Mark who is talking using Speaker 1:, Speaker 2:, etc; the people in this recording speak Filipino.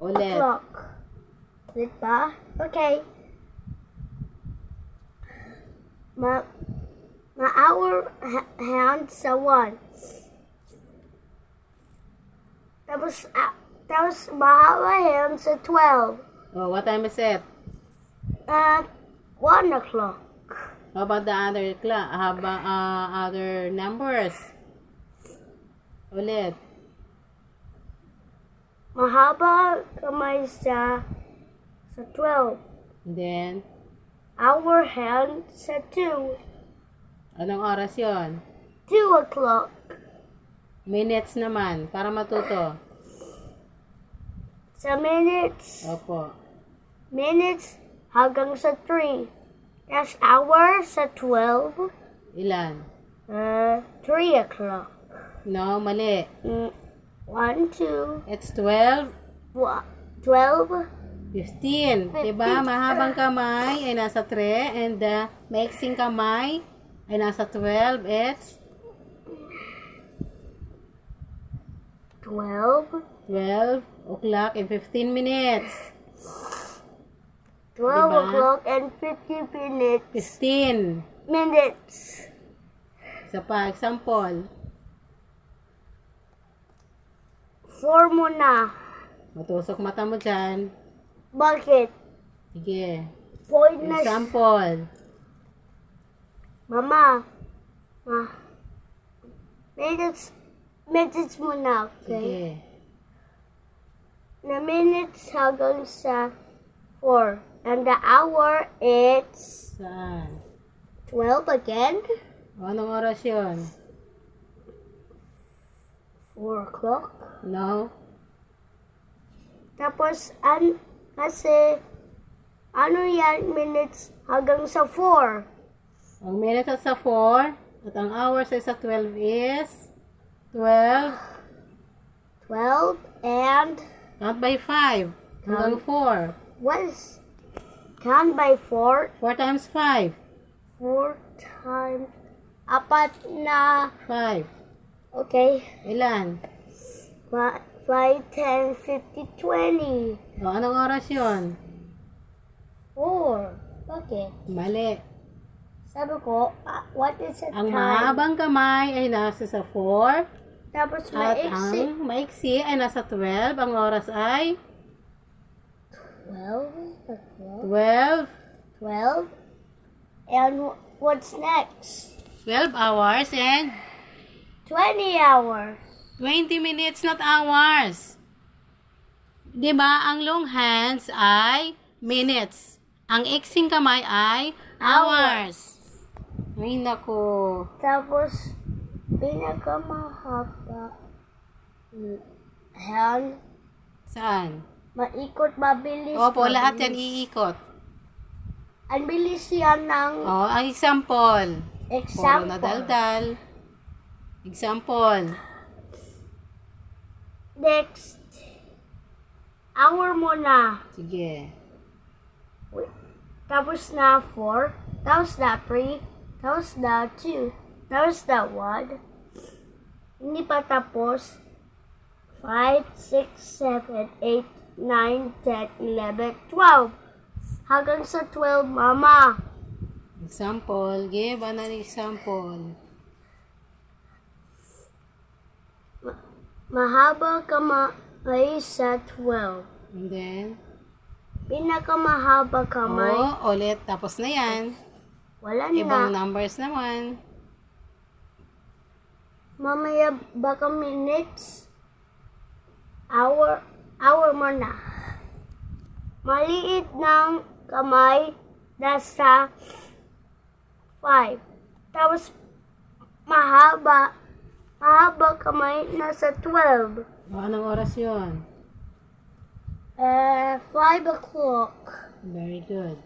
Speaker 1: Ulit.
Speaker 2: o'clock. Ulit ba? Okay. Ma, ma-hour ha- hand sa 1. Tapos, ah, tapos ma-hour hand sa 12.
Speaker 1: Oh, what time is it?
Speaker 2: At 1 o'clock.
Speaker 1: How about the other cla How about uh, other numbers? Ulit.
Speaker 2: Mahaba kamay sa sa 12.
Speaker 1: And then,
Speaker 2: Hour hand sa 2.
Speaker 1: anong oras yon?
Speaker 2: 2 o'clock.
Speaker 1: Minutes naman, para matuto.
Speaker 2: Sa minutes.
Speaker 1: Opo.
Speaker 2: minutes hanggang sa 3. That's hour sa 12.
Speaker 1: Ilan?
Speaker 2: Uh, 3 o'clock.
Speaker 1: No, mali.
Speaker 2: Mm, 1, 2,
Speaker 1: It's 12,
Speaker 2: 12,
Speaker 1: 15. Diba? Mahabang kamay ay nasa 3 and the maiksing kamay ay nasa 12. It's
Speaker 2: 12,
Speaker 1: 12 o'clock and 15 minutes.
Speaker 2: 12
Speaker 1: Diba?
Speaker 2: o'clock and 50 minutes.
Speaker 1: 15.
Speaker 2: Minutes.
Speaker 1: Isa pa, example.
Speaker 2: 4 muna.
Speaker 1: Matusok mata mo dyan.
Speaker 2: Bakit?
Speaker 1: Sige.
Speaker 2: Point na siya.
Speaker 1: Example.
Speaker 2: Mama. Ma. Minutes. Minutes muna, okay?
Speaker 1: Sige.
Speaker 2: The minutes hanggang sa 4. And the hour, it's
Speaker 1: Saan?
Speaker 2: 12 again.
Speaker 1: Anong oras yun?
Speaker 2: 4 o'clock.
Speaker 1: No?
Speaker 2: Tapos, an, kasi, ano yan, minutes hanggang sa 4.
Speaker 1: Ang minutes ay sa 4 at ang hours ay sa 12 is 12
Speaker 2: 12 and,
Speaker 1: count by 5 hanggang 4.
Speaker 2: what is, count by 4.
Speaker 1: 4 times 5.
Speaker 2: 4 times, apat na,
Speaker 1: 5.
Speaker 2: Okay,
Speaker 1: Ilan?
Speaker 2: 5, 10, 50, 20.
Speaker 1: O, anong oras yun?
Speaker 2: 4. Bakit?
Speaker 1: Mali.
Speaker 2: Sabi ko, ah, what is the
Speaker 1: Ang
Speaker 2: time?
Speaker 1: mahabang kamay ay nasa sa 4
Speaker 2: Tapos
Speaker 1: at
Speaker 2: maiksi.
Speaker 1: ang maiksi ay nasa 12. Ang oras ay
Speaker 2: 12,
Speaker 1: 12.
Speaker 2: 12. And wh- what's next?
Speaker 1: 12 hours and
Speaker 2: 20 hours.
Speaker 1: 20 minutes, not hours. Di ba? Ang long hands ay minutes. Ang iksing kamay ay hours. Ay, nako.
Speaker 2: Tapos, pinakamahaba hand,
Speaker 1: Saan?
Speaker 2: maikot, mabilis.
Speaker 1: Opo, lahat yan
Speaker 2: mabilis.
Speaker 1: iikot.
Speaker 2: Ang bilis yan ng
Speaker 1: O, ang example. Puro
Speaker 2: example.
Speaker 1: na daldal. Example.
Speaker 2: Next, hour muna.
Speaker 1: Sige.
Speaker 2: Wait. Tapos na 4, tapos na 3, tapos na 2, tapos na 1. Hindi pa tapos. 5, 6, 7, 8, 9, 10, 11, 12. Hanggang sa 12, mama.
Speaker 1: Example. Give an example.
Speaker 2: Mahaba kamay sa 12.
Speaker 1: And then,
Speaker 2: Pinakamahaba kamay,
Speaker 1: o, ulit. Tapos na yan.
Speaker 2: wala
Speaker 1: Ibang
Speaker 2: na.
Speaker 1: numbers naman.
Speaker 2: Mamaya baka minutes, hour, hour mo na. Maliit ng kamay nasa 5. Tapos mahaba, mahaba kamay nasa 12.
Speaker 1: O, anong oras yun?
Speaker 2: Uh, 5 o'clock.
Speaker 1: Very good.